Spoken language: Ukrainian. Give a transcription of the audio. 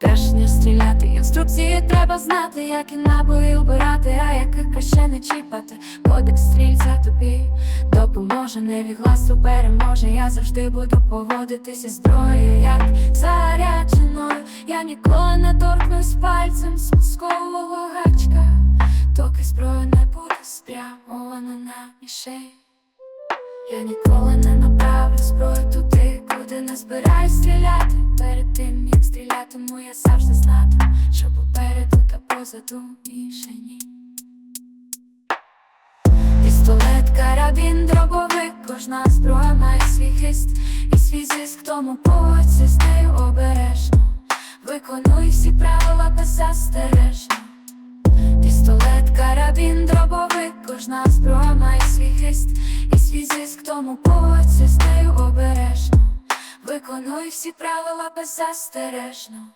Перш ніж стріляти, інструкції треба знати, які набої обирати, а яких краще не чіпати. Кодекс стрільця тобі допоможе, невігласу переможе. Я завжди буду поводитися зброєю, як зарядженою. Я ніколи не торкнусь пальцем з мозкового гачка, доки зброя не буде спрямована на мішень. Я ніколи не направлю зброю туди, я завжди знатиму, що попереду та позаду мішені. Пістолет, карабін, дробовик, кожна зброя має свій хист і свій зиск, тому поводься з нею обережно. Виконуй всі правила беззастережно. Пістолет, карабін, дробовик, кожна зброя має свій хист і свій зиск, тому поводься з нею обережно. Виконуй всі правила беззастережно.